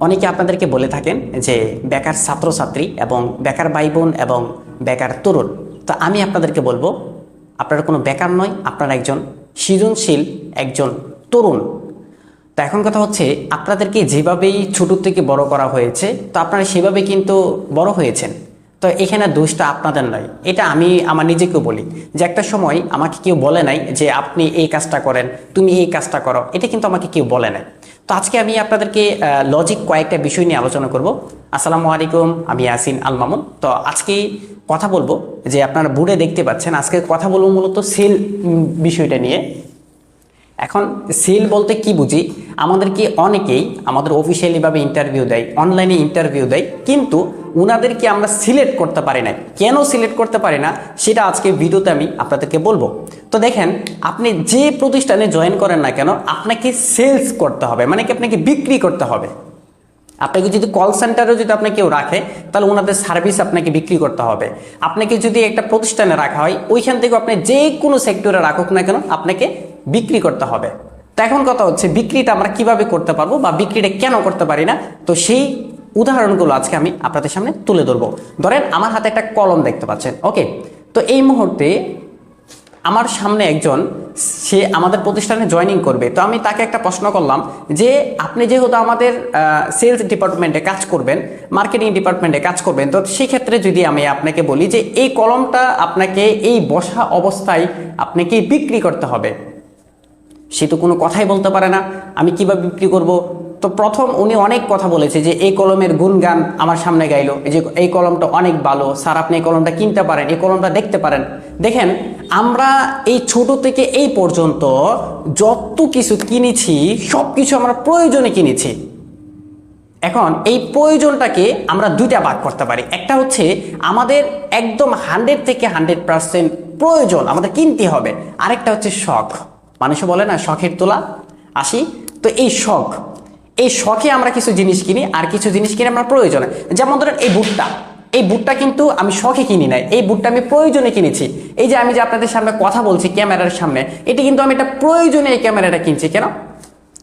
অনেকে আপনাদেরকে বলে থাকেন যে বেকার ছাত্রছাত্রী এবং বেকার ভাই বোন এবং বেকার তরুণ। তো আমি আপনাদেরকে বলব, আপনারা কোনো বেকার নয়, আপনারা একজন সৃজনশীল একজন তরুণ। তো এখন কথা হচ্ছে, আপনাদেরকে যেভাবেই ছোট থেকে বড় করা হয়েছে, তো আপনারা সেভাবে কিন্তু বড় হয়েছেন। তো এখানে দোষটা আপনাদের নয়। এটা আমি আমার নিজেকেও বলি যে একটা সময় আমাকে কেউ বলে নাই যে আপনি এই কাজটা করেন, তুমি এই কাজটা করো। এটা কিন্তু আমাকে কেউ বলে নাই। তো আজকে আমি আপনাদেরকে লজিক কয়েকটা বিষয় নিয়ে আলোচনা করব। আসসালামু আলাইকুম, আমি ইয়াসিন আল মামুন। তো আজকে কথা বলব যে আপনারা বুড়ে দেখতে পাচ্ছেন, আজকে কথা বলব মূলত সেল বিষয়টা নিয়ে। এখন সেল বলতে কি বুঝি? আমাদেরকে অনেকেই আমাদের অফিসিয়ালিভাবে ইন্টারভিউ দেয় অনলাইনে ইন্টারভিউ দেয়, কিন্তু ওনাদেরকে আমরা সিলেক্ট করতে পারি না কেন সিলেক্ট করতে পারি না? সেটা আজকে ভিডিওতে আমি আপনাদেরকে বলব। তো দেখেন, আপনি যে প্রতিষ্ঠানে জয়েন করেন না কেন, আপনাকে সেলস করতে হবে। মানে কি আপনাকে বিক্রি করতে হবে। আপনাকে যদি কল সেন্টারে যদি আপনাকে কেউ রাখে, তাহলে ওনাদের সার্ভিস আপনাকে বিক্রি করতে হবে। আপনাকে যদি একটা প্রতিষ্ঠানে রাখা হয়, ওইখান থেকে আপনি যে কোনো সেক্টরে রাখুক না কেন, আপনাকে বিক্রি করতে হবে। তো এখন কথা হচ্ছে, বিক্রিটা আমরা কীভাবে করতে পারব বা বিক্রিটা কেন করতে পারি না? তো সেই উদাহরণগুলো আজকে আমি আপনাদের সামনে তুলে ধরবো। ধরেন আমার হাতে একটা কলম দেখতে পাচ্ছেন, ওকে? তো এই মুহূর্তে আমার সামনে একজন, সে আমাদের প্রতিষ্ঠানে জয়েনিং করবে। তো আমি তাকে একটা প্রশ্ন করলাম যে, আপনি যেহেতু আমাদের সেলস ডিপার্টমেন্টে কাজ করবেন মার্কেটিং ডিপার্টমেন্টে কাজ করবেন, তো সেক্ষেত্রে যদি আমি আপনাকে বলি যে, এই কলমটা আপনাকে এই বসা অবস্থায় আপনাকে বিক্রি করতে হবে? সে তো কোনো কথাই বলতে পারে না। আমি কীভাবে বিক্রি করব? তো প্রথম উনি অনেক কথা বলেছে যে, এই কলমের গুণগান আমার সামনে গাইলো। এই যে, এই কলমটা অনেক ভালো। স্যার, আপনি এই কলমটা কিনতে পারেন। এই কলমটা দেখতে পারেন। দেখেন, আমরা এই ছোট থেকে এই পর্যন্ত যত কিছু কিনেছি সব কিছু আমরা প্রয়োজনে কিনেছি। এখন এই প্রয়োজনটাকে আমরা দুইটা ভাগ করতে পারি। একটা হচ্ছে আমাদের একদম হান্ড্রেড থেকে হান্ড্রেড পার্সেন্ট প্রয়োজন, আমাদের কিনতে হবে। আরেকটা হচ্ছে শখ। মানুষে বলে না, শখের তোলা। আসি? তো এই শখ এই শখে আমরা কিছু জিনিস কিনি, আর কিছু জিনিস কিনে আমরা প্রয়োজনে। যেমন ধরেন এই বুটটা। এই বুটটা কিন্তু আমি শখে কিনি নাই। এই বুটটা আমি প্রয়োজনে কিনেছি। এই যে আমি যে আপনাদের সামনে কথা বলছি ক্যামেরার সামনে, এটি কিন্তু আমি একটা প্রয়োজনে এই ক্যামেরাটা কিনছি। কেন?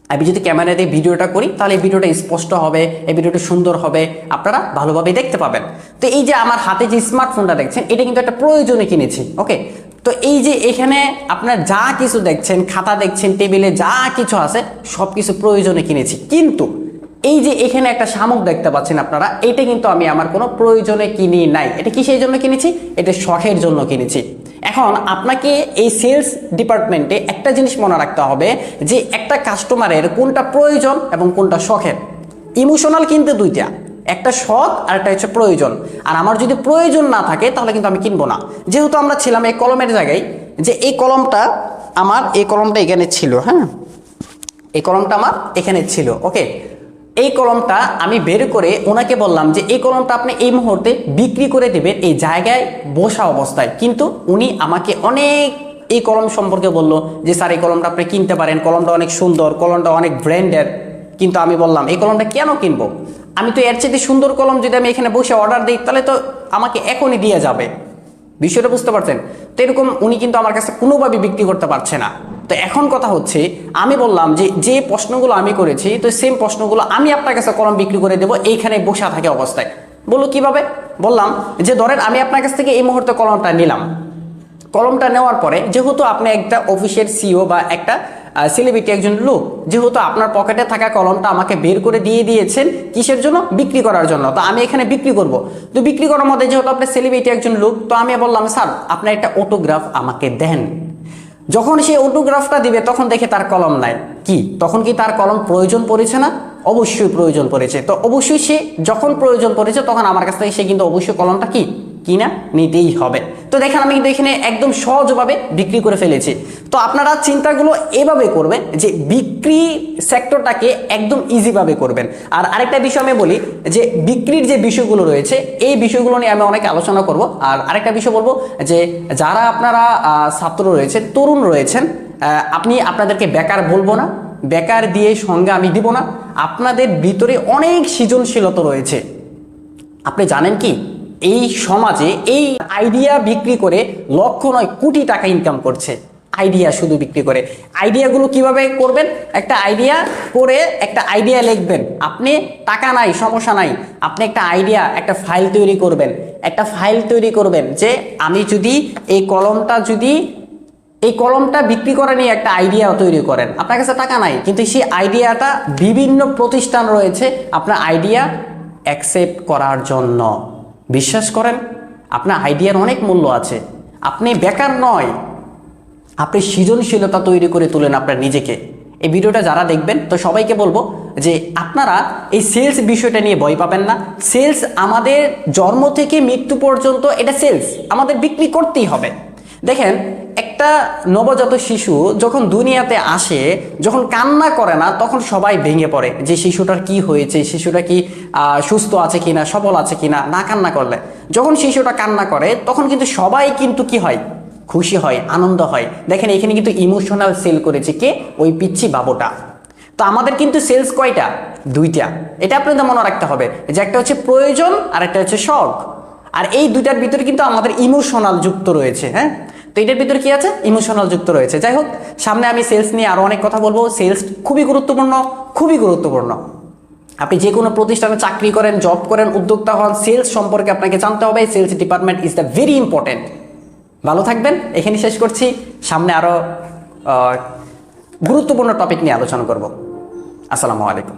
আমি যদি ক্যামেরা দিয়ে ভিডিওটা করি, তাহলে এই ভিডিওটা স্পষ্ট হবে, এই ভিডিওটা সুন্দর হবে। আপনারা ভালোভাবে দেখতে পাবেন। তো এই যে আমার হাতে যে স্মার্টফোনটা দেখছেন, এটা কিন্তু একটা প্রয়োজনে কিনেছি। ওকে তো এই যে এখানে আপনার যা কিছু দেখছেন, খাতা দেখছেন, টেবিলে যা কিছু আছে সব কিছু প্রয়োজনে কিনেছি। কিন্তু এই যে এখানে একটা শামুক দেখতে পাচ্ছেন আপনারা, এটা কিন্তু আমি আমার কোনো প্রয়োজনে কিনি নাই। এটা কিসের জন্য কিনেছি? এটা শখের জন্য কিনেছি। এখন আপনাকে এই সেলস ডিপার্টমেন্টে একটা জিনিস মনে রাখতে হবে, যে একটা কাস্টমারের কোনটা প্রয়োজন এবং কোনটা শখের। ইমোশনাল কিন্তু দুইটা। একটা শখ আর একটা হচ্ছে প্রয়োজন। আর আমার যদি প্রয়োজন না থাকে, তাহলে কিন্তু আমি কিনবো না। যেহেতু আমরা ছিলাম এই কলমের জায়গায়, যে এই কলমটা আমার, এই কলমটা এখানে ছিল হ্যাঁ? এই কলমটা আমার এখানে ছিল, ওকে? এই কলমটা আমি বের করে ওনাকে বললাম যে, এই কলমটা আপনি এই মুহূর্তে বিক্রি করে দেবেন এই জায়গায় বসা অবস্থায়। কিন্তু উনি আমাকে অনেক এই কলম সম্পর্কে বলল যে, স্যার, এই কলমটা আপনি কিনতে পারেন। কলমটা অনেক সুন্দর, কলমটা অনেক ব্র্যান্ডের কিন্তু আমি বললাম, এই কলমটা কেন কিনবো? আমি তো এর চেয়ে সুন্দর কলম যদি আমি এখানে বসে অর্ডার দিই, তাহলে তো আমাকে এখনই দিয়ে যাবে। বিষয়টা বুঝতে পারছেন? তো এরকম উনি কিন্তু আমার কাছে কোনোভাবে বিক্রি করতে পারছে না। তো এখন কথা হচ্ছে, আমি বললাম যে যে প্রশ্নগুলো আমি করেছি, তো সেম প্রশ্নগুলো আমি আপনার কাছে কলম বিক্রি করে দেবো, এইখানে বসা থাকে অবস্থায়। বলল কীভাবে? বললাম যে, ধরেন আমি আপনার কাছ থেকে এই মুহূর্তে কলমটা নিলাম। কলমটা নেওয়ার পরে, যেহেতু আপনি একটা অফিসের সিও বা একটা সেলিব্রিটি একজন লোক, যেহেতু আপনার পকেটে থাকা কলমটা আমাকে বের করে দিয়ে দিয়েছেন কিসের জন্য? বিক্রি করার জন্য। তো আমি এখানে বিক্রি করব। তো বিক্রি করার মধ্যে যেহেতু আপনি সেলিব্রিটি একজন লোক, তো আমি বললাম, স্যার আপনার একটা অটোগ্রাফ আমাকে দেন। যখন সে অটোগ্রাফটা দিবে, তখন দেখে তার কলম নাই। কি? তখন কি তার কলম প্রয়োজন পড়েছে না? অবশ্যই প্রয়োজন পড়েছে। তো অবশ্যই সে যখন প্রয়োজন পড়েছে, তখন আমার কাছ থেকে সে কিন্তু অবশ্যই কলমটা কি? কিনা নিতেই হবে। তো দেখেন আমি কিন্তু এখানে একদম সহজভাবে বিক্রি করে ফেলেছি। তো আপনারা চিন্তাগুলো এভাবে করবেন যে বিক্রি সেক্টরটাকে একদম ইজিভাবে করবেন। আর আরেকটা বিষয় আমি বলি যে বিক্রির যে বিষয়গুলো রয়েছে, এই বিষয়গুলো নিয়ে আমি অনেক আলোচনা করব। আর আরেকটা বিষয় বলব যে যারা আপনারা ছাত্র রয়েছেন, তরুণ রয়েছেন আপনি আপনাদেরকে বেকার বলব না, বেকার দিয়ে সঙ্গে আমি দিব না। আপনাদের ভিতরে অনেক সৃজনশীলতা রয়েছে। আপনি জানেন কি? এই সমাজে এই আইডিয়া বিক্রি করে লক্ষ নয় কোটি টাকা ইনকাম করছে। আইডিয়া শুধু বিক্রি করে। আইডিয়াগুলো কীভাবে করবেন? একটা আইডিয়া করে একটা আইডিয়া লিখবেন। আপনি টাকা নাই, সমস্যা নাই। আপনি একটা আইডিয়া একটা ফাইল তৈরি করবেন। একটা ফাইল তৈরি করবেন যে আমি যদি এই কলমটা যদি, এই কলমটা বিক্রি করা নিয়ে একটা আইডিয়া তৈরি করেন। আপনার কাছে টাকা নাই, কিন্তু সেই আইডিয়াটা বিভিন্ন প্রতিষ্ঠান রয়েছে আপনার আইডিয়া অ্যাকসেপ্ট করার জন্য। বিশ্বাস করেন, আপনার আইডিয়ার অনেক মূল্য আছে। আপনি বেকার নয়। আপনি সৃজনশীলতা তৈরি করে তুলেন আপনার নিজেকে। এই ভিডিওটা যারা দেখবেন, তো সবাইকে বলব যে আপনারা এই সেলস বিষয়টা নিয়ে ভয় পাবেন না। সেলস আমাদের জন্ম থেকে মৃত্যু পর্যন্ত এটা সেলস। আমাদের বিক্রি করতেই হবে। দেখেন, একটা নবজাত শিশু যখন দুনিয়াতে আসে, যখন কান্না করে না, তখন সবাই ভেঙে পড়ে যে শিশুটার কি হয়েছে, শিশুটা কি সুস্থ আছে কিনা, সবল আছে কিনা, না কান্না করলে। যখন শিশুটা কান্না করে, তখন কিন্তু সবাই কিন্তু কি হয়? খুশি হয়, আনন্দ হয়। দেখেন, এখানে কিন্তু ইমোশনাল সেল করেছে কে? ওই পিচ্ছি বাবুটা। তো আমাদের কিন্তু সেলস কয়টা? দুইটা। এটা আপনাদের মনে রাখতে হবে যে একটা হচ্ছে প্রয়োজন আর একটা হচ্ছে শখ। আর এই দুইটার ভিতরে কিন্তু আমাদের ইমোশনাল যুক্ত রয়েছে হ্যাঁ? তো এটার ভিতরে কি আছে? ইমোশনাল যুক্ত রয়েছে। যাই হোক, সামনে আমি সেলস নিয়ে আরও অনেক কথা বলব। সেলস খুবই গুরুত্বপূর্ণ খুবই গুরুত্বপূর্ণ। আপনি যে কোনো প্রতিষ্ঠানে চাকরি করেন জব করেন, উদ্যোক্তা হন সেলস সম্পর্কে আপনাকে জানতে হবে। Sales department is the very important ভালো থাকবেন। এখানে শেষ করছি। সামনে আরও গুরুত্বপূর্ণ টপিক নিয়ে আলোচনা করব। আসসালামু আলাইকুম।